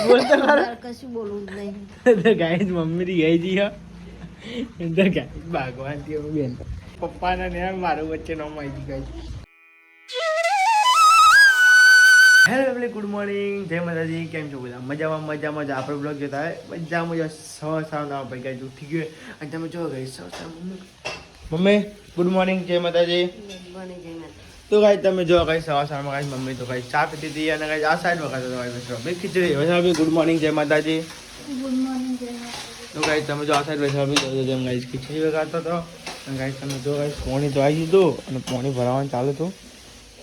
બોલ તો ખરા તારે કશું બોલવું જ નહીં તો ગાઈસ મમ્મી થી ગઈ જી હા તો ગાઈસ ભગવાનથી હું બેન પપ્પાના ને મારું વચ્ચે નો માહિતી ગઈ હેલો એવલી ગુડ મોર્નિંગ જય માતાજી કેમ છો બધા મજામાં મજામાં જ આપણે બ્લોગ જોતા હોય બધા મજા સવાર સવાર ના ભાઈ ગાઈસ ઉઠી ગયો અને તમે જો ગઈ સવાર સવાર મમ્મી મમ્મી ગુડ મોર્નિંગ જય માતાજી બની જઈ માતા તો કાંઈ તમે જો ગાઈ સવાર સવારમાં ગાઈ મમ્મી તો ગાઈ ચા પીતી હતી અને ગાઈ આ સાઈડ વખત તો ગાઈ બેસવા બે ખીચડી બી ગુડ મોર્નિંગ જય માતાજી. ગુડ મોર્નિંગ જય તો ગાઈ તમે જો આ સાઈડ બી તો જેમ ગાઈ ખીચડી વગાડતો હતો અને ગાઈ તમે જો કાંઈ પોણી તો આવી દીધું અને પોણી ભરાવાનું ચાલુ હતું.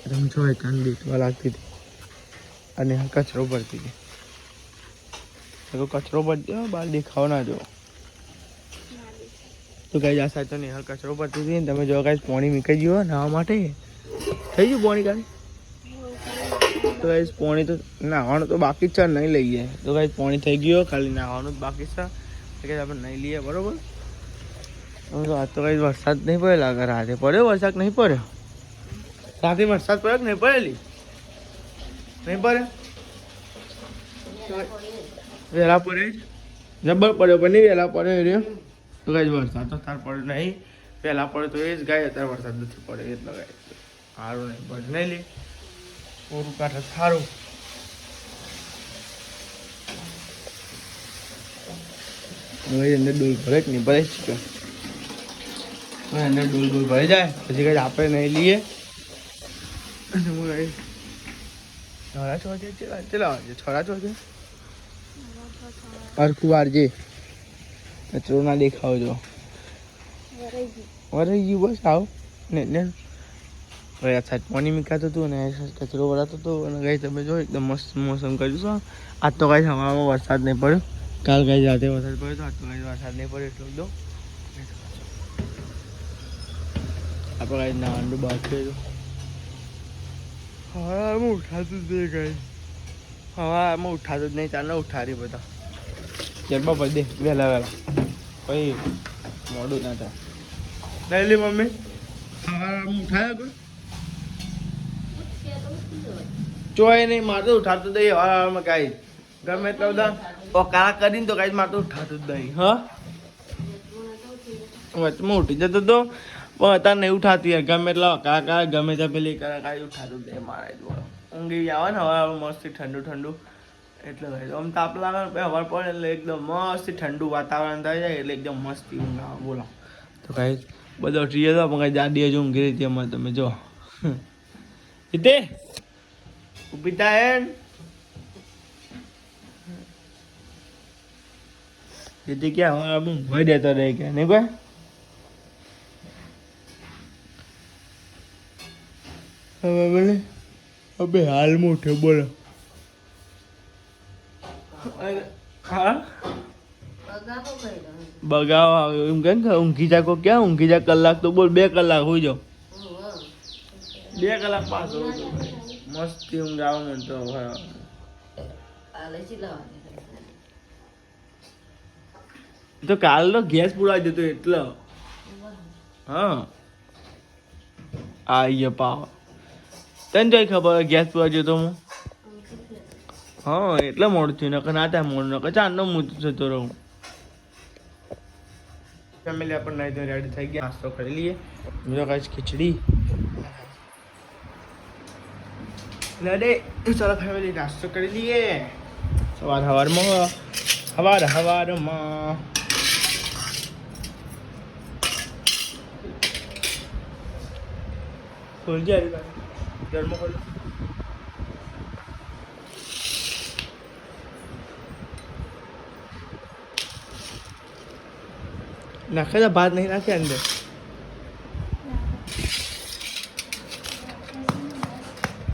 તમે જો એક કાન બેસવા લાગતી હતી. અને આ કચરો ભરતી હતી. કચરો ભરતી બહાર દેખાવ ના જો તો કાંઈ આ સાઈડ તો નિહાલ કચરો ભરતી હતી તમે જો ગાઈ પોણી મૂકી ગયો નાવા માટે. થઈ ગયું પોણી કાલે? તો ગાઈસ પોણી તો નાહવાનું તો બાકી છે, નહીં લઈએ. તો ગાઈસ પોણી થઈ ગયો, ખાલી નાહવાનું જ બાકી છે. તો આપણે નહીં લઈએ, બરોબર? તો આજ તો ગાઈસ વરસાદ નહીં પડ્યો લાગે રાતે પડ્યો, વરસાદ નહીં પડ્યો? રાતે વરસાદ પડ્યો કે નહીં પડેલી? નહીં પડે વહેલા પડે જબર પડ્યો, પણ નહીં વહેલા પડ્યો રહ્યો. તો ગાઈસ વરસાદ તો તાર પડ્યો નહીં. વહેલા પડ્યો તો એ જ. ગાય અત્યારે વરસાદ નથી પડ્યો, એટલો ગાય સારું નહીં નહીં લે. પૂરું કાઢે સારું હવે અંદર ડોલ ભરે કે નહીં ભરે જ હવે અંદર ડોલ ડોલ ભરાઈ જાય પછી કંઈ આપણે નહીં લઈએ. અને હું કઈ છોરા ચોજે ચલા ચલા છોડા છોરા ચોજે હરખું વારજે. કચરો ના દેખાવ જો. વરાઈ ગયું બસ આવ. ને ને. હવે આ સાઈડ પાણી મીકાતું હતું અને કચરો ભરાતો હતો અને ગાઈ તમે જો એકદમ મસ્ત મોસમ કર્યું છે. આજ તો ગાઈ હવામાં વરસાદ નહીં પડ્યો. કાલ ગાઈ રાતે વરસાદ પડ્યો તો આજ તો ગાઈ વરસાદ નહીં પડ્યો એટલો બધો. આપણે ગાઈ નાંડું બાકી હતું હવામાં ઉઠાતું જ નહીં ગાઈ હવામાં ઉઠાતું જ નહીં. ચાલો ઉઠાડી બધા. ગરબા પડી દે. વહેલા વહેલા. પછી મોડું ના થાય. લઈ લે મમ્મી હવામાં ઉઠાયા કોઈ? ચોય નહીં, મારતું ઉઠાતું દઈ. હવામાં કાંઈ ગમે એટલા બધા. કાળા કરીને તો કાંઈ મારતું ઉઠાતું જ નહીં, હા? વચમાં ઉઠી જતો તો. પણ અત્યારે નહીં ઉઠાતી યાર, ગમે એટલા કાળા કાળા, ગમે ત્યાં પેલી કરે કાંઈ ઉઠાતું જ નહીં મારે ઊંઘી આવે ને, હવે મસ્ત ઠંડુ ઠંડુ. એટલે ભાઈ, આમ તાપ લાગે ને હવાર પડે એટલે એકદમ મસ્ત ઠંડુ વાતાવરણ થઈ જાય એટલે એકદમ મસ્તી ઊંઘ આવે, બોલો. તો કાંઈ બધો ટ્રીએ તો પણ કાંઈ દાદી હજુ ઊંઘી રહી હતી તમે જો. હિતે ઊભી થાય હિતે ક્યાં હવે આમ ભાઈ દેતો રહે કે નહીં કોઈ હવે બોલે હવે હાલમાં મોઠે બોલો હા બગાવો એમ કેમ કે ઊંઘી જાકો ક્યાં ઊંઘી જા કલાક તો બોલ બે કલાક હોઈ જાઓ બે કલાક પાસ મસ્તી ઊંઘ આવે મને તો તો કાલ તો ગેસ પુરાઈ જતો એટલો. હા. આ અહીંયા પાવ. તને જોઈ ખબર ગેસ પુરાઈ જતો હું? હા એટલે મોડું થયું નકર ના થાય મોડું નકર ચાંદનો હું જતો રહું. ફેમિલી આપણને રેડી થઈ ગયા નાસ્તો કરી લઈએ. બીજો કહીશ ખીચડી? રેડી ચાલો ફેમિલી નાસ્તો કરી લઈએ સવાર સવારમાં સવાર સવારમાં ખોલજે ઘરમાં ખોલ નાખે ભાત નહીં નાખે અંદર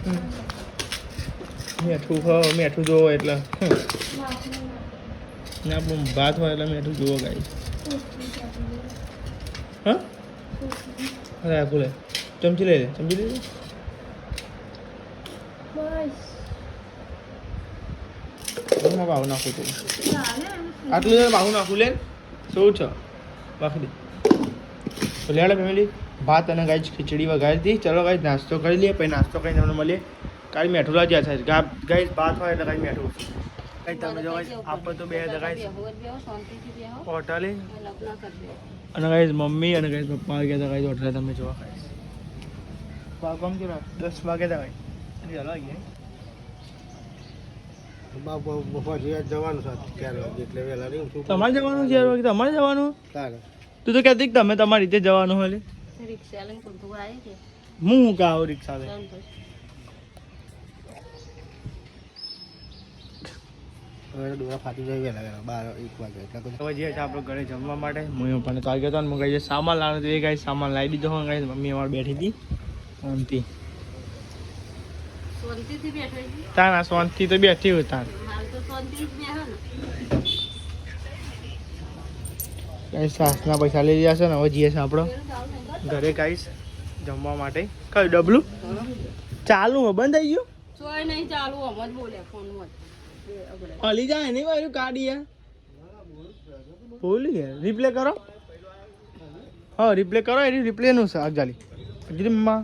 હમ. મીઠું ખાવ મીઠું જોવો એટલે. ને ના, પણ ભાત હોય એટલે મીઠું જોવો ગાઈ હા? અરે બોલે ચમચી લઈ લે, ચમચી લઈ લે. એમાં બાહુ નાખું તું. આટલું બાહુ નાખું, લે. શું છે? બાકી તો લેડો ફેમિલી, ભાત અને ગાય ખીચડી વગાડી હતી ચલો ગાય નાસ્તો કરી લઈએ, પછી નાસ્તો કરીને તમને મળીએ. કાંઈ મેઠું લાગ્યા છે? ગાય ભાત હોય એટલે કાંઈ મેઠું. કઈ તમે જો આપણે તો બે guys. હોટલે. અને કઈ મમ્મી અને કઈ પપ્પા વાગ્યા હતા હોટલ હોટલે તમે જોવા ગાઈઝ વાગવામાં કેટલા દસ વાગે હતા ગાઈઝ ચાલો આવીએ. તમારે જવાનું છે તમારે જવાનું તું તો કહેતી કે તમે તમારી રીતે જવાનું હોય હું હું કાં રિક્ષા લઈને? હવે ડોરા ફાટી જાય વહેલા વહેલા બાર એક વાગે એટલે હવે જઈએ છીએ આપણે ઘરે જમવા માટે હું પપ્પાને તો આવી ગયો હતો ને હું સામાન લાવવાનું તો એ ગાઈ સામાન લાવી દીધો હોય ગાઈ મમ્મી અમારે બેઠી હતી શાંતિ. શાંતિથી બેઠો છે? તાર ના શાંતિ તો બેઠી હોય તાર હાલ તો શાંતિ જ બેહો ને. કઈ સાસના પૈસા લઈ રહ્યા છે ને હવે જઈએ છીએ આપણો. ઘરે ગાઈશ જમવા માટે. કયું ડબલું? ચાલુ હે, બંધ થઈ ગયું? ચોય નહીં ચાલુ હમ જ બોલે ફોનમાં. હલી જાય નહીં મારું કાઢી યાર ભૂલી ગયા રિપ્લે કરો હા રિપ્લે કરો એની રિપ્લે નું છે આગજાલી અગ્રીમમાં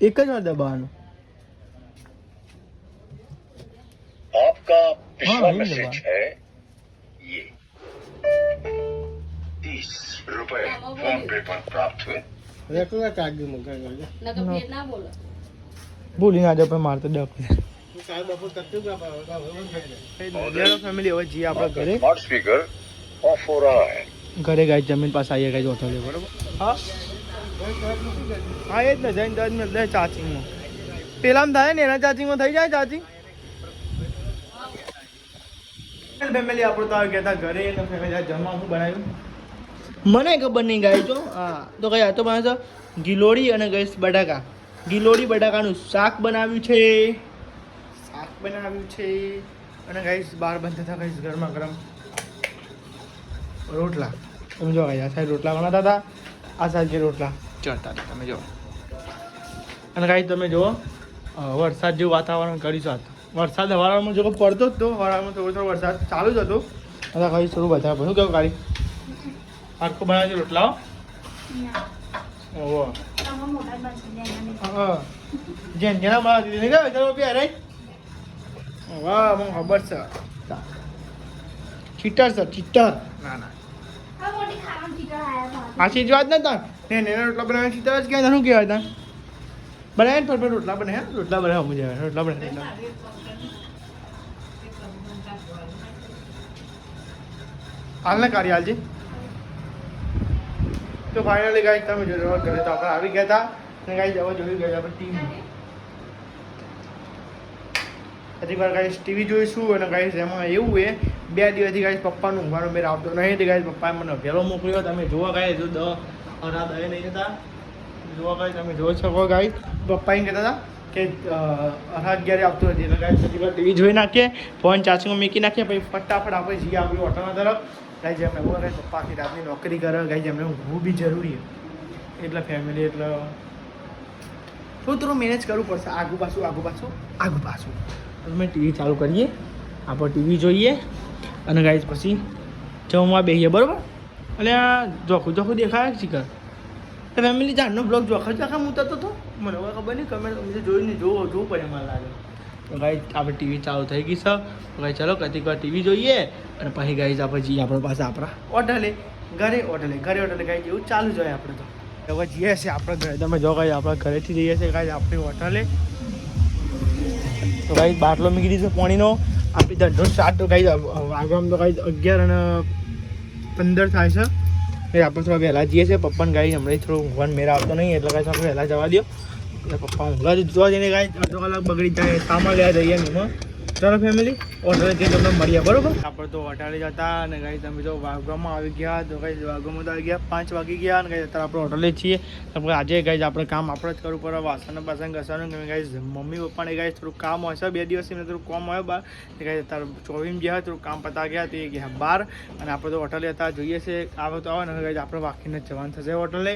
એક જ વાર દબાવવાનું आपका हाँ, पिछला यही मैसेज दबा। है ये तीस रुपए फोन पे पर प्राप्त हुए રહેતું ના ચાર્જિંગ મંગાવી કરજે નકર ફેર ના બોલે ભૂલી ના જાવ મારતો ડક ફેમિલી હવે જઈએ આપણે ઘરે. ઘરે ગાય જમીન પાસે આવીએ ગાય ઓછો લે બરોબર? હા? હા એ જ ને જઈને દસ મિનિટ લે ચાર્જિંગમાં થાય ને એના ચાર્જિંગમાં થઈ જાય ચાર્જિંગ ફેમિલી આપણું તો આવી ઘરે ફેમિલી બનાવ્યું? મને ખબર નહીં ગાય તો હા. તો કઈ હતો બનાવ્યો ગિલોડી અને ગઈશ બટાકા. ગિલોડી બટાકાનું શાક બનાવ્યું છે. શાક બનાવ્યું છે. અને ગાઈસ બહાર બંધ થતા ગાઈસ ગરમા ગરમ રોટલા. તમે જો આ સાઈડ રોટલા બનાવતા હતા. આ સાઈડ જે રોટલા. ચડતા હતા તમે જો. અને કાંઈ તમે જુઓ વરસાદ જેવું વાતાવરણ કરીશું આજ વરસાદ હવારમાં જો પડતો જ તો. હવારમાં થોડો થોડો વરસાદ ચાલુ જ હતો. અને કઈ થોડું બધા શું કેવું કાઢી આખું બનાવે છે રોટલાઓ ઓહો. જેન જેના બનાવતી દીધી ને કે ચાલો બી વાહ મને ખબર છે? ચીટર સર ચીટર ના ના આશી જ વાત ને ને રોટલા બનાવે ચીટર જ ક્યાં શું કહેવાય તા બનાવે ને ફરફર રોટલા બને રોટલા બનાવે મજા આવે રોટલા બને હાલને કાર્ય હાલજી તો ફાઇનલી ગાઈ તમે જોયું ઘરે તો આપણે આવી ગયા હતા. અને ગાઈ જવા જોઈ ગયા આપણે ટીવી હજી વાર ગાઈશ ટીવી જોઈશું અને ગાઈશ એમાં એવું એ બે દિવસથી ગાઈશ પપ્પાનું ઊંઘવાનો મેળ આવતો નહીં તે ગાઈશ પપ્પાએ મને વહેલો મોકલ્યો. તમે જોવા ગાય જો દ રાત દહે નહીં જતા. જોવા ગાય તમે જોઈ શકો ગાય પપ્પા એમ કહેતા હતા કે અગિયારે આવતું નથી. એટલે ગાઈસ હજી વાર ટીવી જોઈ નાખીએ. ફોન ચાર્જિંગમાં મૂકી નાખીએ. પછી ફટાફટ આપણે જઈએ આપણી હોટલના તરફ. ગાઈ જેમ એવું ગાય પપ્પા આખી રાતની નોકરી કરે ગાઈ જેમને હું બી જરૂરી એટલે ફેમિલી એટલે થોડું થોડું મેનેજ કરવું પડશે. આગુ પાછું આગુ પાછું આગુ પાછું. અમે ટીવી ચાલુ કરીએ, આપણે ટીવી જોઈએ. અને ગાઈસ, પછી જમવા બેસીએ બરાબર? આ જોખું જોખું દેખાય તો ફેમિલી જાણનો બ્લોગ જોખા જોખા ઉતરતો હતો મને હવે ખબર નહીં કમેન્ટ જોઈને જોવો, જોવું પડે, મને લાગે. તો ગાઈ આપણે ટીવી ચાલુ થઈ ગઈ છે. તો ગાઈ ચલો કતિક વાર ટીવી જોઈએ અને પછી ગાઈ આપણે જઈએ આપણા પાસે આપણા હોટલે ઘરે હોટલે ઘરે હોટલે ગાઈ જેવું ચાલુ જ હોય આપણે તો. હવે જઈએ છીએ આપણે ઘરે. તમે જો ગાઈ આપણા ઘરેથી જઈએ છીએ ગાઈ આપણી હોટલે તો ગાઈ બાટલો મૂકી દીધો પાણીનો. આપણી ધંધો સ્ટાર્ટ તો ગાઈ આગળ તો ગાઈ અગિયાર અને પંદર થાય છે. આપણે થોડા વહેલા જઈએ છીએ પપ્પાને ગાઈ હમણાં થોડું ઊંઘવાનું મેળ આવતો નહીં, એટલે કાંઈ આપણે વહેલા જવા દો પપ્પા જોવા જઈને કાંઈ અડધો કલાક બગડી જાય, સામાન જઈએ એમાં ચાલો ફેમિલી હોટલે જઈને તમને મળીએ બરોબર? આપણે તો હોટલે જતા અને ગાઈ તમે જો વાઘવામાં આવી ગયા, તો કાંઈ વાઘવામાં ગયા, પાંચ વાગી ગયા અને ગાઈ અત્યારે આપણે હોટલે છીએ. તમે આજે ગાઈ આપણે કામ આપણે જ કરવું પડે, વાસણ બાસણ ઘસવાનું કે ગાઈ મમ્મી પપ્પાને ગાય થોડું કામ છે, બે દિવસ એમને થોડું કામ હોય બહાર. ગાઈ અત્યારે ચોવીસ ગયા થોડું કામ પતા ગયા, તે ગયા બહાર. અને આપણે તો હોટલે હતા જોઈએ છે, આવે તો આવે ને આપણે વાકીને જવાનું થશે હોટલે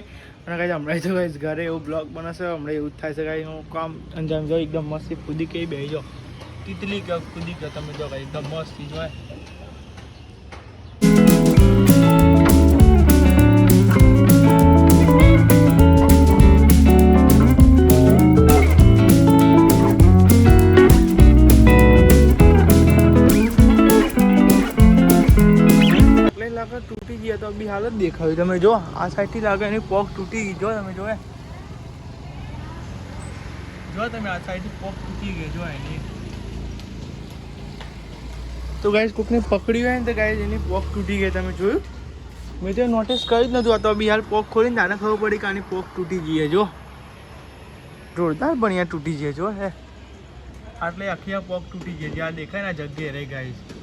અને ગાઈ હમણાં તો ગાઈ ઘરે એવું બ્લોગ બનશે હમણાં એવું જ થાય છે. ગાઈ હું કામ અંજામ જો એકદમ મસ્તી કૂદી કે બેસી જાઓ તીતલી કે કૂદી કે તમે જો ગાઈ એકદમ મસ્તી ચીજ જ દેખાયું તમે જો, આ સાઈડથી લાગે એની પોક તૂટી ગઈ. જો તમે જોયે જો તમે આ સાઈડથી પોક તૂટી ગઈ જો એની. તો ગાઈસ કોકને પકડી હોય ને તો ગાઈસ એની પોક તૂટી ગઈ. તમે જોયું? મેં તો નોટિસ કર્યું જ નતું આ તો બી હાલ પોક ખોલીને તાને ખબર પડી કે આની પોક તૂટી ગઈ જો. જોરદાર પણ તૂટી ગઈ જો, હે. આટલે આખી આ પોક તૂટી ગઈ જ્યાં દેખાય ને આ જગ્યાએ રહી ગાઈસ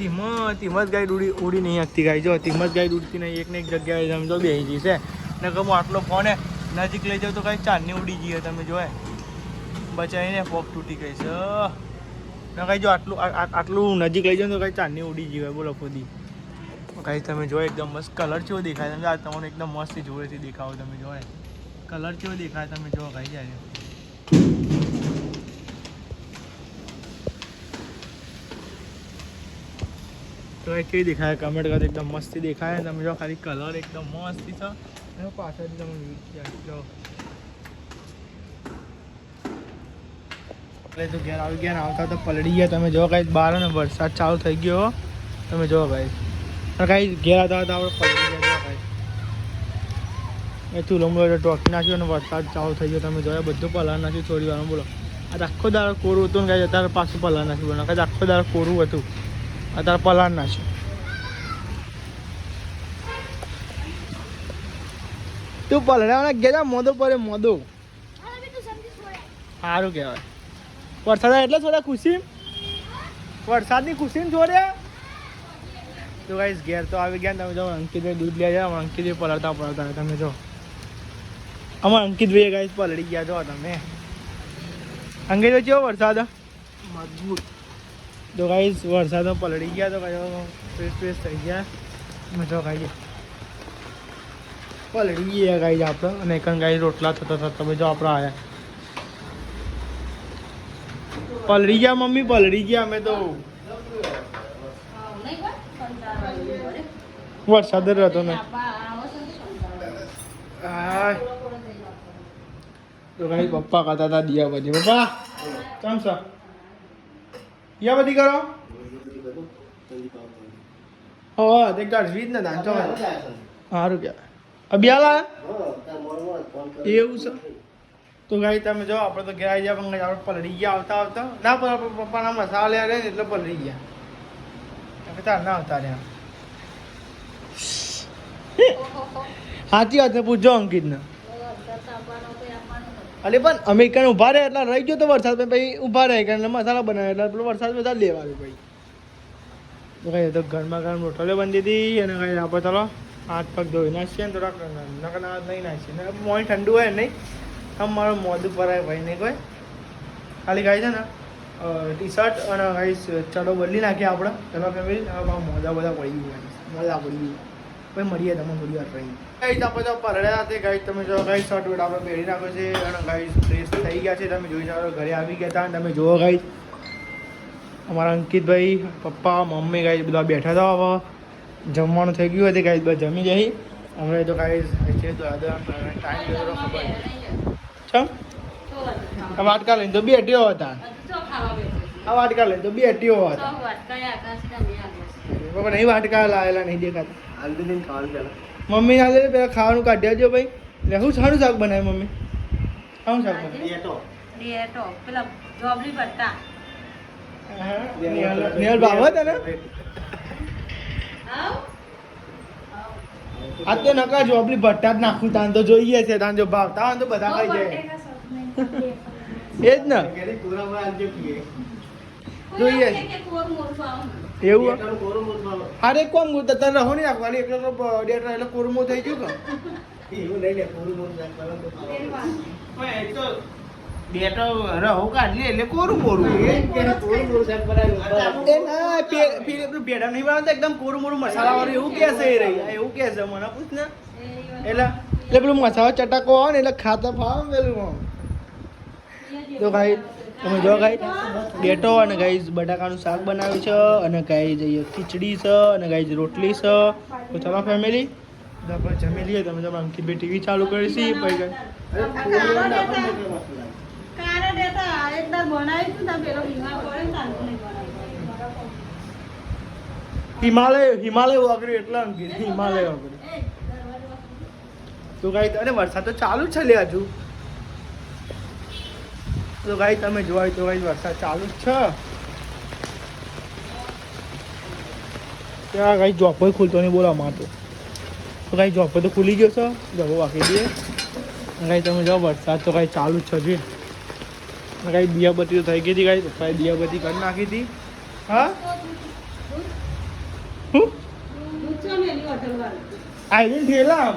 ધીમત ધીમત ગાઈડ ઉડી ઉડી નહીં શકતી ગાય જો ધીમત ગાઈડ ઉડતી નહીં એકને એક જગ્યાએ સમજો બેસી જઈ છે. ને કહું આટલો ફોન હે, નજીક લઈ જાવ તો કાંઈ ચાંદની ઉડી જઈએ તમે જોએ બચાવીને પોક તૂટી ગઈ છે. ને કાંઈ જો આટલું આટલું નજીક લઈ જાવ તો કાંઈ ચાંદની ઉડી જઈએ બોલો ખોદી. કાંઈ તમે જો એકદમ મસ્ત કલર કેવો દેખાય તમે આ તમને એકદમ મસ્ત જોડેથી દેખાવો, તમે જો કલર કેવો દેખાય તમે જો, કાંઈ જાય તો એ કેવી દેખાય? કમેન્ટ કરો એકદમ મસ્તી દેખાય તમે જો ખાલી કલર એકદમ મસ્તી છે. અને પાછળથી તમે view જો એટલે તો ઘેર આવી ગયા ને આવતા તો પલળી ગયા. તમે જો કાંઈ બહાર ને વરસાદ ચાલુ થઈ ગયો તમે જો ભાઈ અને કાંઈ ઘેર આવતા પલળી ગયા. ભાઈ એ તું લંબો ટોકી નાખ્યો અને વરસાદ ચાલુ થઈ ગયો. તમે જોયા, બધું પલાર નાખ્યું. થોડી વાર બોલો. આ આખો દાડો કોરું હતું ને કાંઈ અત્યારે પાછું પલાર નાખ્યું. કાંઈ આખો દાડો કોરું હતું. અત્યારે પલાણના છે. તું પલળાવાના ગયા મોદો પડે મોદો. સારું કહેવાય. વરસાદ એટલે થોડા ખુશી. વરસાદની ખુશી ને છોડે તો ગાઈસ ઘેર તો આવી ગયા તમે જો અંકિતભાઈ દૂધ લે જાય અંકિતભાઈ પલળતા પલળતા તમે જો. અમાર અંકિતભાઈ ગાઈસ પલળી ગયા જો તમે. અંકિતભાઈ કેવો વરસાદ? મજબૂત. તો ગાઈસ વરસાદમાં પલળી ગયા તો કયો ફ્રેશ ફ્રેશ થઈ ગયા. મજા ખાઈએ પલળી ગયા ગાઈસ આપણે. અને એકન ગાઈ રોટલા થતા થતા જો આપણે આવ્યા પલળી ગયા, મમ્મી, પલળી ગયા અમે તો. વરસાદ જ રહેતો ને. તો કઈ પપ્પા કહેતા હતા દિયા પછી પપ્પા, કેમ દિયા બધી કરો. હો તે કરવી જ ને દાન તો સારું કહેવાય આયા એવું છે? તો ગાઈ તમે જો આપણે તો ઘેર આવી ગયા પણ આપણે પલળી ગયા આવતા આવતા. ના પણ આપણે પપ્પાના મસાલા લેવા ને એટલે પલળી ગયા. તાર ના આવતા રહ્યા. સાચી વાત છે પૂછજો અંકિતને વરસાદ આવવાનો કોઈ આપવાનો નથી. અલે પણ અમે ઊભા રહે એટલે રહી ગયો તો વરસાદ પછી ઊભા રહે કારણ મસાલા બનાવે એટલે પેલો વરસાદ બધા લેવા ભાઈ કઈ તો ઘરમાં ઘરમાં રોટલીઓ બંધી હતી અને કઈ આપણે ચાલો હાથ પગ ધોઈ નાખીએ ને થોડાક નકર હાથ નહીં નાખીએ. ને મોય ઠંડુ હોય નહીં. આમ મારો મોઢું ભરાય ભાઈ, નહીં કોઈ? ખાલી ગાય છે ને ટી શર્ટ અને કઈ ચડો બદલી નાખીએ આપણે. ચલો ફેમિલી મોજા બધા પડી ગયું મજા પડી ગયું પછી મળીએ, તમે થોડી વાર રહી ગાઈસ આપણે તો પરડ્યા તે ગાઈસ તમે જો ગાઈસ શોર્ટ વેટ આપણે પહેરી નાખો છે અને ગાઈસ ફ્રેશ થઈ ગયા છે. તમે જોઈ શકો ઘરે આવી ગયા હતા. તમે જુઓ ગાઈસ અમારા અંકિતભાઈ પપ્પા મમ્મી ગાઈસ બધા બેઠા હતા હવે. જમવાનું થઈ ગયું હતું ગાઈસ બધા જમી જઈ અમે તો ગાઈસ છે તો ટાઈમ ખબર ચમ? વાટકા લઈને તો બેઠ્યો હતા. આ વાટકા લઈને તો બેઠ્યો તો હતા નહીં વાટકા લાયેલા નહીં દેખાતા. મમ્મી ના લે પેલા ખાવાનું કાઢ્યા જો ભાઈ. એટલે શું સારું શાક બનાવે મમ્મી? શું શાક બનાવે? ભાવ તને? આવ. આ તો નકા જોબલી ભટ્ટા જ નાખું તાન તો જોઈએ છે તાન જો ભાવતા હોય તો બધા ખાઈ જાય. એ. જ ને જોઈએ. કોઈ એવું અરે કોમ ગુતા તને રહો નહીં રાખવાની? એકલો તો ડેટ એટલે કોરમો થઈ ગયું કે? રહો કાઢી એટલે કોરું મોરું? એ ના પે- પે- પેલું ભેડા નહીં બનાવતા એકદમ કોરું મોરું મસાલા વાળું એવું કે છે રહી આ એવું કે છે મને પૂછ ને. એટલે એટલે પેલું મસાલા ચટાકો આવે ને એટલે ખાતા ફાવે પેલું તો ભાઈ તમે જો ગાઈ ડેટો અને ગાઈઝ બટાકાનું શાક બનાવ્યું છે અને ગાઈ ખીચડી છે અને ગાઈ રોટલી છે. તો ચાલો ફેમિલી આપણે જમી લઈએ. તમે તમે અંકિતભાઈ ટીવી ચાલુ કરી છે. હિમાલય હિમાલય વાગર્યું એટલે અંકિત હિમાલય વાગર્યું. તો ગાઈ અને વરસાદ તો ચાલુ છે લે હજુ. તો ગાઈ તમે જોવાય તો ગાઈ વરસાદ ચાલુ જ છે. ત્યાં ગાઈ જોબ પર ખુલતો નહીં બોલા માં તો તો ગાઈ જોબ પર તો ખુલી ગયો છે. જવો વાકી દે ગાઈ તમે જાઓ વરસાદ તો ગાઈ ચાલુ જ છે જે ગાઈ દિયાબત્તી તો થઈ ગઈ હતી ગાઈ પપ્પાએ દિયાબત્તી કરી નાખી હતી. હા? હું? ઠેલા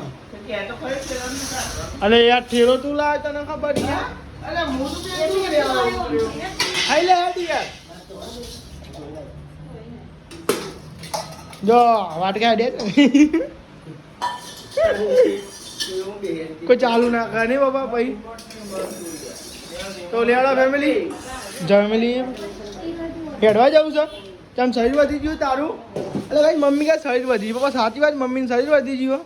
અરે યાર ઠેલો તું લાવે તને ખબર નહીં? ખાઈ લે હેડ યાર. જો, વાટકા દે. કોઈ ચાલુ ના કરે નહીં બાબા ભાઈ તો લેડો ફેમિલી ફેમિલી હેડવા જવું છે. તેમ શરીર વધી ગયું તારું? એટલે ભાઈ, મમ્મી કે શરીર વધી ગયું? પપ્પા સાચી વાત, મમ્મીને શરીર વધી ગયું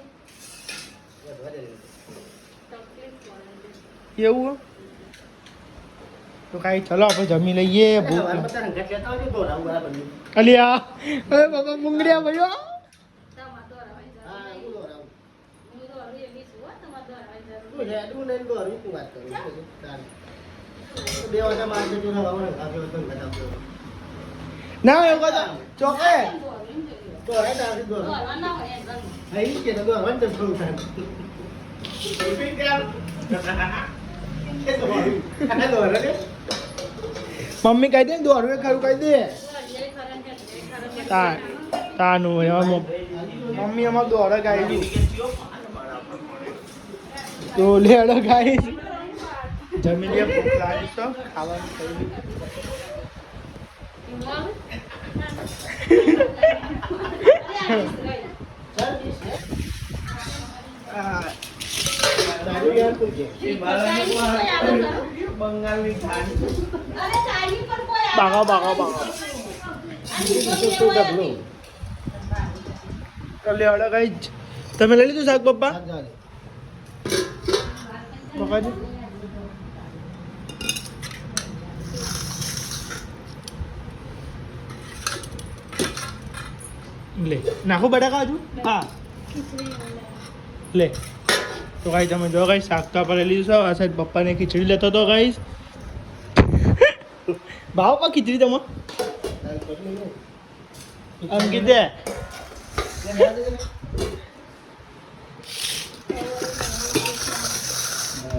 એવું? તો કાંઈ ચલો આપણે જમી લઈએ ભૂખ અલી આ અરે બાબા મુંગડિયા ભાઈઓ ના એવું કહો ચોકે મમ્મી કહી દે ને દોડવું એ ખરું કહી દે. તા તાનું હવે મમ- મમ્મી અમાર દોડે ગાઈ તો લેડો ગાઈ જમી લે ભૂખ લાગી તો ખાવાનું થઈ થાળી બાગા બાગા બાગા. તો લેડો જ. તમે લઈ લીધું શાક પપ્પા? પપ્પાજી? લે નાખો બટાકા હજુ? હા. લે. તો ગાઈ તમે જો ગાઈ શાક લઈ લીધું છે. આ સાઈડ પપ્પાને ખીચડી લેતો તો ગાઈ ભાવ પા ખીચડી તમે? આમ કીધે.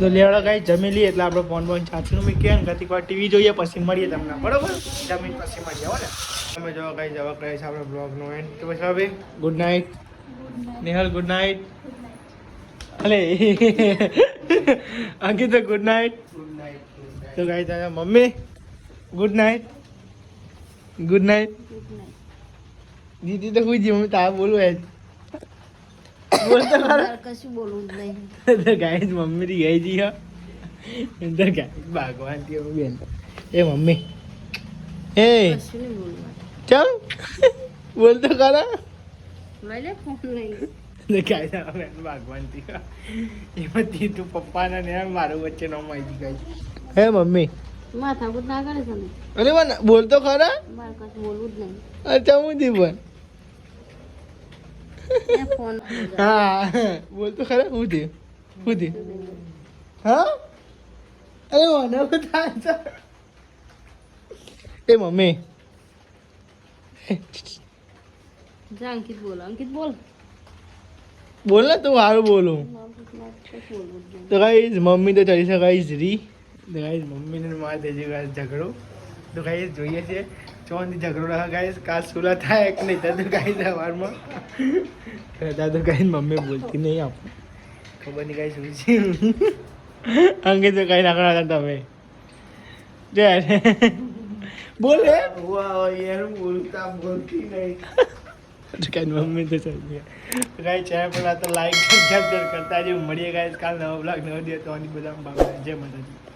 તો લેવડો ગાઈ જમી લઈએ એટલે આપણે ફોન બોન ચાચનું મૂકીએ ને ઘડીક વાર ટીવી જોઈએ પછી મળીએ તમને. બરોબર? જમીન પછી મળીએ હો ને? તમે જો કાંઈ જવા કરીએ છીએ આપણે બ્લોગનો એન્ડ તો પછી good night Nehal good night અલે. અંકિત ગુડ નાઇટ તો ગાઈ તારા મમ્મી ગુડ નાઇટ ગુડ નાઇટ દીદી તો હું મમ્મી તારે બોલવું એ કશું બોલવું જ નહીં. તો ગાઈસ મમ્મી થી ગઈ જી અંદર ગાઈસ ભગવાનથી બેન. એ મમ્મી. એ. ચમ બોલતો ખરા ફોન તો ગાઈસ અમે ભાગવાનથી એમાં તી તું પપ્પાના ને મારું વચ્ચે નો માહિતી ગઈ હે મમ્મી? માથા કૂટ ના કરે છે ને? અરે મને બોલતો ખરા. મારે કશું બોલવું જ નહીં. અચ્છા હું દી પણ એ ફોન હા ખરા હું દી હું દી હા? અરે મને બધા એ મમ્મી. જા અંકિત બોલ અંકિત બોલ. બોલ ને તું સારું બોલું. તો ગાઈઝ મમ્મી તો ચડી શકાય રી તો ગાઈઝ મમ્મીને મારે થઈ ગયો ઝઘડો. તો ગાઈઝ જોઈએ છે ચોથી ઝઘડો રહે ગાઈઝ કાલ સુલા થાય કે નહીં? તો ગાઈઝ સવારમાં દાદુ ગાઈઝ મમ્મી બોલતી નહીં આપ ખબર નહીં કાંઈ શું છે. અંગે તો કઈ નાખડા હતા તમે. જય. બોલે બોલતા બોલતી નહીં. કઈ મમ્મી તો ચાલી ગયા ચેનલ પર તો લાઈક કરતા જે મળીએ ગાય કાલ નવો બ્લોગ નવો દિવસ તો બધા જય માતાજી.